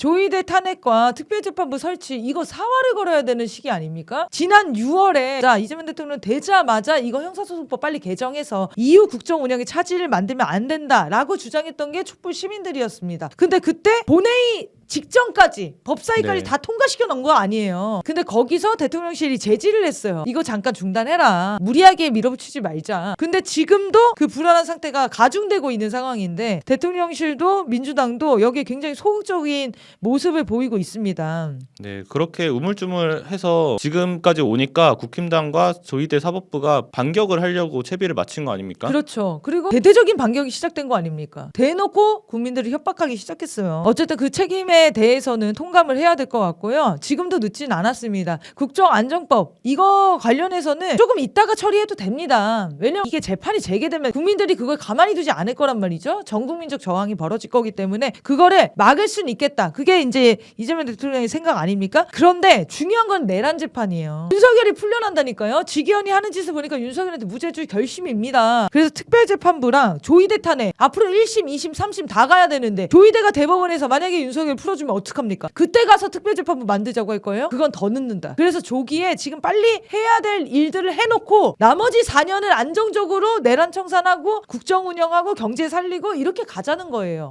조의대 탄핵과 특별재판부 설치 이거 사활을 걸어야 되는 시기 아닙니까? 지난 6월에 자 이재명 대통령 되자마자 이거 형사소송법 빨리 개정해서 이후 국정 운영에 차질을 만들면 안 된다라고 주장했던 게 촛불 시민들이었습니다. 근데 그때 본회의 직전까지 법사위까지 네. 다 통과시켜 놓은 거 아니에요. 근데 거기서 대통령실이 제지를 했어요. 이거 잠깐 중단해라. 무리하게 밀어붙이지 말자. 근데 지금도 그 불안한 상태가 가중되고 있는 상황인데 대통령실도 민주당도 여기에 굉장히 소극적인 모습을 보이고 있습니다. 네, 그렇게 우물쭈물해서 지금까지 오니까 국힘당과 조희대 사법부가 반격을 하려고 채비를 마친 거 아닙니까? 그렇죠. 그리고 대대적인 반격이 시작된 거 아닙니까? 대놓고 국민들을 협박하기 시작했어요. 어쨌든 그 책임에 대해서는 통감을 해야 될 것 같고요. 지금도 늦진 않았습니다. 국정안정법 이거 관련해서는 조금 이따가 처리해도 됩니다. 왜냐면 이게 재판이 재개되면 국민들이 그걸 가만히 두지 않을 거란 말이죠. 전국민적 저항이 벌어질 거기 때문에 그거를 막을 수는 있겠다. 그게 이제 이재명 대통령의 생각 아닙니까? 그런데 중요한 건 내란 재판이에요. 윤석열이 풀려난다니까요. 지기현이 하는 짓을 보니까 윤석열한테 무죄줄 결심입니다. 그래서 특별재판부랑 조의대 탄핵 앞으로 1심, 2심, 3심 다 가야 되는데 조의대가 대법원에서 만약에 윤석열 풀어주면 어떡합니까? 그때 가서 특별재판부 만들자고 할 거예요? 그건 더 늦는다. 그래서 조기에 지금 빨리 해야 될 일들을 해놓고 나머지 4년을 안정적으로 내란 청산하고 국정 운영하고 경제 살리고 이렇게 가자는 거예요.